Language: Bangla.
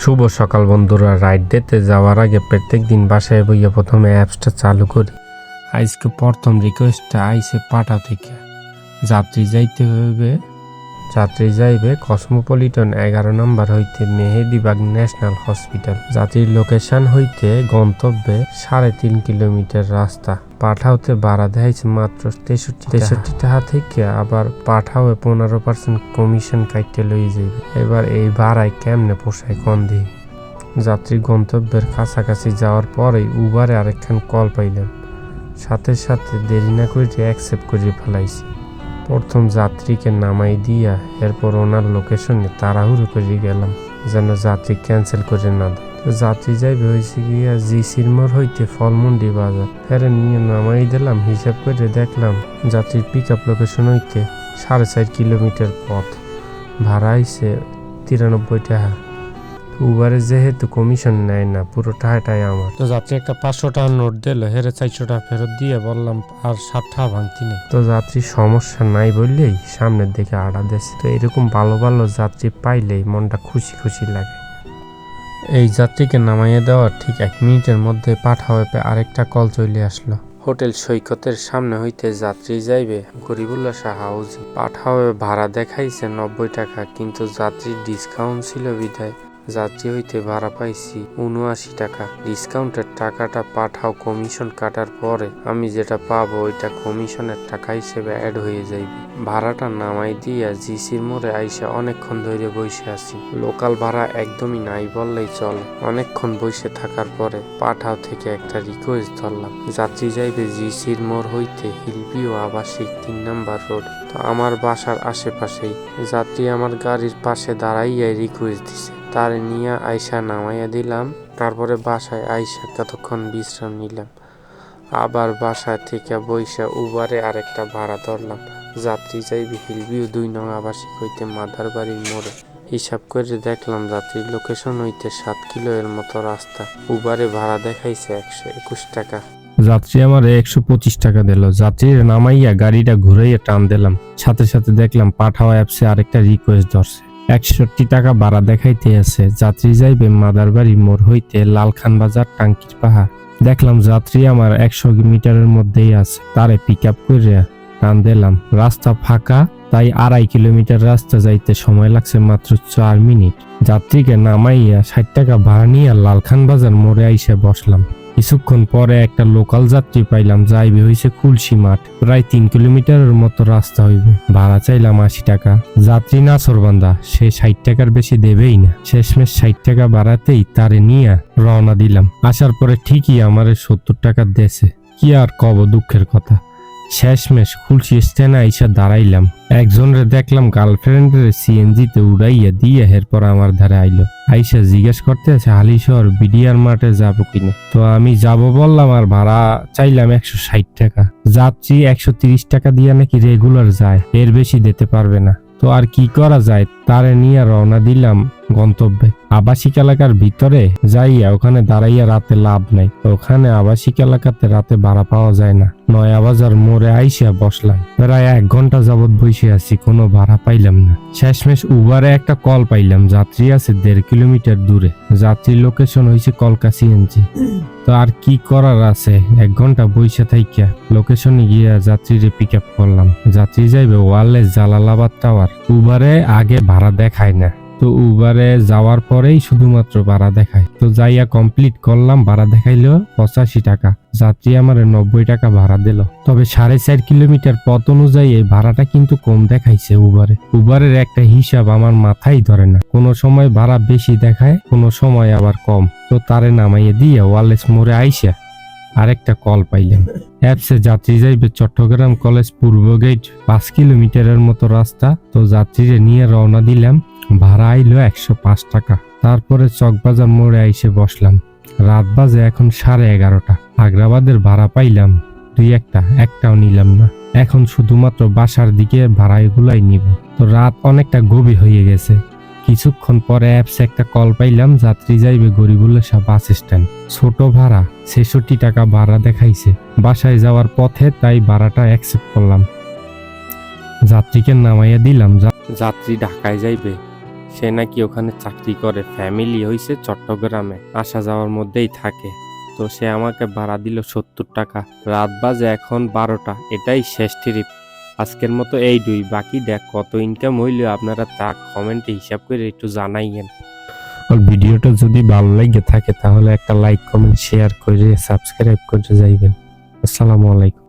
শুভ সকাল বন্ধুরা, রাইড দিতে যাওয়ার আগে প্রত্যেক দিন বাসায় বইয়ে প্রথমে অ্যাপসটা চালু করি। আজকে প্রথম রিকোয়েস্টটা আইসে পাঠা থেকে। যাত্রী যাইতে হইবে যাত্রী যাইবে কসমোপলিটন এগারো নম্বর হইতে মেহেদিবাগ ন্যাশনাল হসপিটাল। যাত্রীর লোকেশন হইতে গন্তব্যে সাড়ে তিন কিলোমিটার রাস্তা। পাঠাওতে ভাড়া দেখাইছে মাত্র তেষট্টি তেষট্টি টাকা থেকে আবার পাঠাও পনেরো পার্সেন্ট কমিশন কাটতে লই যাইবে। এবার এই ভাড়ায় কেমনে পোষায় কন দিই যাত্রী গন্তব্যের কাছাকাছি যাওয়ার পরেই উবারে আরেকখান কল পাইলাম। সাথে সাথে দেরি না করে অ্যাকসেপ্ট করে ফেলাইছি। প্রথম যাত্রীকে নামাই দিয়া এরপর ওনার লোকেশনে তাড়াহুড়ো করে গেলাম, যেন যাত্রী ক্যান্সেল করে না দেয়। যাত্রী যাইবে হয়েছে গিয়া জি সিরমোর হইতে ফলমন্ডি বাজার। ফেরে নিয়ে নামাই দিলাম, হিসাব করে দেখলাম যাত্রীর পিক আপ লোকেশন হইতে সাড়ে চার কিলোমিটার পথ। ভাড়া আইছে তিরানব্বই টাকা। উবারে যেহেতু কমিশন নেয় না পুরো টাকাটাই আমার। তো যাত্রী একটা পাঁচশো টাকার নোট দিল হেরে চারশো টাকা ফেরত দিয়ে বললাম আর ষাট টাকা ভাঙতি নেই। তো যাত্রী সমস্যা নাই বললেই সামনের দিকে আড়া দেশে তো এরকম ভালো ভালো যাত্রী পাইলেই মনটা খুশি খুশি লাগে। এই যাত্রীকে নামাইয়ে দেওয়ার ঠিক এক মিনিটের মধ্যে পাঠা হয়ে আরেকটা কল চলে আসলো। হোটেল সৈকতের সামনে হইতে যাত্রী যাইবে গরিবুল্লাহ হাউজিং। পাঠাওয়ে ভাড়া দেখাইছে নব্বই টাকা কিন্তু যাত্রীর ডিসকাউন্ট ছিল বিধায় যাত্রী হইতে ভাড়া পাইছি উনআশি টাকা। ডিসকাউন্টের টাকাটা পাঠাও, কমিশন কাটার পরে আমি যেটা পাবো ওইটা কমিশনের টাকা হিসেবে অ্যাড হয়ে যাইবে। ভাড়াটা নামাই দিয়া জিসির মোড়ে আইসা অনেকক্ষণ ধরে বসে আছি। লোকাল ভাড়া একদমই নাই বললেই চলে। অনেকক্ষণ বসে থাকার পরে পাঠাও থেকে একটা রিকোয়েস্ট ধরলাম। যাত্রী যাইবে জিসির মোড় হইতে হিলপি ও আবাসিক তিন নাম্বার রোড। তো আমার বাসার আশেপাশেই। যাত্রী আমার গাড়ির পাশে দাঁড়াইয়াই রিকোয়েস্ট দিছে। তার নিয়ে আইসা নামাইয়া দিলাম, তারপরে বাসায় আইসা কতক্ষণ বিশ্রাম নিলাম। আবার বাসায় থেকে বইসা উবারে আরেকটা ভাড়া ধরলাম। যাত্রী যাইবে হিলভিউ দুই নং আবাসিক হইতে মাদার বাড়ির মোড়ে হিসাব করে দেখলাম যাত্রীর লোকেশন হইতে সাত কিলো এর মতো রাস্তা। উবারে ভাড়া দেখাইছে একশো একুশ টাকা। যাত্রী আমার একশো পঁচিশ টাকা দিল। যাত্রীর নামাইয়া গাড়িটা ঘুরাইয়া টান দিলাম। সাথে সাথে দেখলাম পাঠাও অ্যাপসে আরেকটা রিকোয়েস্ট ধরছে। একষট্টি টাকা ভাড়া দেখাইতে আছে। যাত্রী যাইবে মাদারবাড়ি মোড় হইতে লালখান বাজার, টাঙ্কির পাহাড়। দেখলাম যাত্রী আমার একশো মিটারের মধ্যেই আছে। তারে পিক আপ করে টান দিলাম। রাস্তা ফাঁকা, তাই আড়াই কিলোমিটার রাস্তা যাইতে সময় লাগছে মাত্র চার মিনিট। যাত্রীকে নামাইয়া ষাট টাকা ভাড়া নিয়ে লালখান বাজার মোড়ে আইসে বসলাম। কিছুক্ষণ পরে একটা লোকাল যাত্রী পাইলাম, যাইবে হইছে খুলসি মাঠ। প্রায় তিন কিলোমিটারের মতো রাস্তা হইবে। ভাড়া চাইলাম আশি টাকা। যাত্রী না সরবান্দা, সে ষাট টাকার বেশি দেবেই না। শেষমেশ ষাট টাকা বাড়াতেই তারে নিয়ে রওনা দিলাম। আসার পরে ঠিকই আমারে সত্তর টাকা দেশে কি আর কব দুঃখের কথা। শেষমেশ খুলসি স্ট্যান্ডে আইসা দাঁড়াইলাম। একজনের দেখলাম গার্লফ্রেন্ডের সিএনজিতে উড়াইয়া দিয়ে এরপর আমার ধারে আইলো। আইসা জিজ্ঞেস করতে আছে, হালিশহর বিডিআর মাঠে যাব কিনা? তো আমি যাব বললাম, আর ভাড়া চাইলাম একশো ষাট টাকা। যাচ্ছি একশো তিরিশ টাকা দিয়ে নাকি রেগুলার যায়, এর বেশি দিতে পারবে না। তো আর কি করা যায়? তারে নিয়ে রওনা দিলাম গন্তব্যে। আবাসিক এলাকার ভিতরে যাইয়া ওখানে দাঁড়াইয়া রাতে লাভ নাই। ওখানে আবাসিক এলাকাতে রাতে ভাড়া পাওয়া যায় না। নয়া বাজার মোড়ে আইসা বসলাম। প্রায় এক ঘণ্টা যাবৎ বসে আছি, কোনো ভাড়া পাইলাম না। শেষমেশ উবারে একটা কল পাইলাম, যাত্রী আছে দেড় কিলোমিটার দূরে। যাত্রীর লোকেশন হয়েছে কলকা সিএনজি। তো আর কি করার আছে? এক ঘণ্টা বইসা থাইকা। লোকেশনে গিয়া যাত্রীরে পিক আপ করলাম। যাত্রী যাইবে ওয়ারলেস জালালাবাদ টাওয়ার উবারে আগে ভাড়া দেখায় না। তো উবারে যাওয়ার পরেই শুধুমাত্র ভাড়া দেখায়। তো যাইয়া কমপ্লিট করলাম, ভাড়া দেখাইলো পঁচাশি টাকা। যাত্রী আমার নব্বই টাকা ভাড়া দিল। তবে সাড়ে চার কিলোমিটার পথ অনুযায়ী এই ভাড়াটা কিন্তু কম দেখাইছে উবারে। উবারের একটা হিসাব আমার মাথায় ধরে না। কোনো সময় ভাড়া বেশি দেখায়, কোনো সময় আবার কম। তো তারে নামাইয়ে দিয়ে ওয়ালেস মোড়ে আইসা আরেকটা কল পাইলেন। অ্যাপসে যাত্রী যাইবে চট্টগ্রাম কলেজ পূর্ব গেট, পাঁচ কিলোমিটারের মতো রাস্তা। তো যাত্রীরে নিয়ে রওনা দিলাম। ভাড়া আইলো একশো পাঁচ টাকা। তারপরে চকবাজার মোড়ে আইসে বসলাম। রাত বাজে এখন সাড়ে এগারোটা। আগ্রাবাদের ভাড়া পাইলাম দুই একটা, একটাও নিলাম না। এখন শুধুমাত্র বাসার দিকে ভাড়া এগুলাই নিব। তো রাত অনেকটা গভীর হয়ে গেছে। কিছুক্ষণ পরে অ্যাপসে একটা কল পাইলাম, যাত্রী যাইবে গরিবুল্লাহ বাস স্ট্যান্ড। ছোট ভাড়া, ছেষট্টি টাকা ভাড়া দেখাইছে। বাসায় যাওয়ার পথে তাই ভাড়াটা অ্যাকসেপ্ট করলাম। যাত্রীকে নামাইয়া দিলাম যাত্রী ঢাকায় যাইবে। সে নাকি ওখানে চাকরি করে ফ্যামিলি হইছে চট্টগ্রামে, আসা যাওয়ার মধ্যেই থাকে। তো সে আমাকে ভাড়া দিল সত্তর টাকা। রাত বাজে এখন বারোটা, এটাই শেষ ট্রিপ আজকের মতো এই দুই, বাকি দেখ কত ইনকাম হইল, আপনারা তা কমেন্টে হিসাব করে একটু জানাইয়েন। আর ভিডিওটা যদি ভালো লাগে থাকে, তাহলে একটা লাইক কমেন্ট শেয়ার করে সাবস্ক্রাইব করে যাইবেন। আসসালামু আলাইকুম।